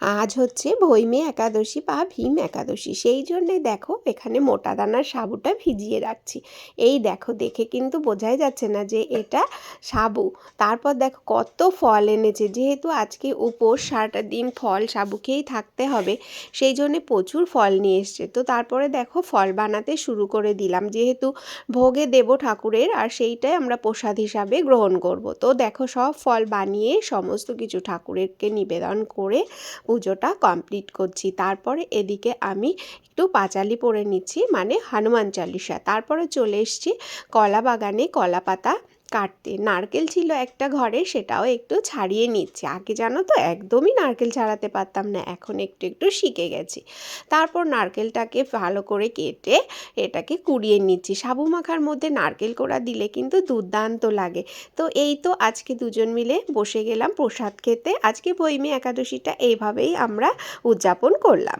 আজ হচ্ছে ভৈমী একাদশী বা ভীম একাদশী। সেই জন্যে দেখো এখানে মোটা দানার সাবুটা ভিজিয়ে রাখছি। এই দেখো, দেখে কিন্তু বোঝাই যাচ্ছে না যে এটা সাবু। তারপর দেখো কত ফল এনেছে। যেহেতু আজকে উপোস, সারাটা দিন ফল সাবু খেয়েই থাকতে হবে, সেই জন্যে প্রচুর ফল নিয়ে এসছে। তো তারপরে দেখো ফল বানাতে শুরু করে দিলাম। যেহেতু ভোগে দেব ঠাকুরের আর সেইটাই আমরা প্রসাদ হিসাবে গ্রহণ করব। তো দেখো সব ফল বানিয়ে সমস্ত কিছু ঠাকুরেরকে নিবেদন করে পুজোটা কমপ্লিট করছি। তারপরে এদিকে আমি একটু পাঁচালি পরে নিচ্ছি মানে হনুমান চালিশা। তারপরে চলে এসছি কলা বাগানে কলা পাতা কাটতে। নারকেল ছিল একটা ঘরে, সেটাও একটু ছাড়িয়ে নিচ্ছি। আগে জানো তো, একদমই নারকেল ছাড়াতে পারতাম না, এখন একটু একটু শিখে গেছি। তারপর নারকেলটাকে ভালো করে কেটে এটাকে কুড়িয়ে নিচ্ছি। সাবু মাখার মধ্যে নারকেল কোড়া দিলে কিন্তু দুর্দান্ত লাগে। তো এই তো আজকে দুজন মিলে বসে গেলাম প্রসাদ খেতে। আজকে বৈমী একাদশীটা এইভাবেই আমরা উদযাপন করলাম।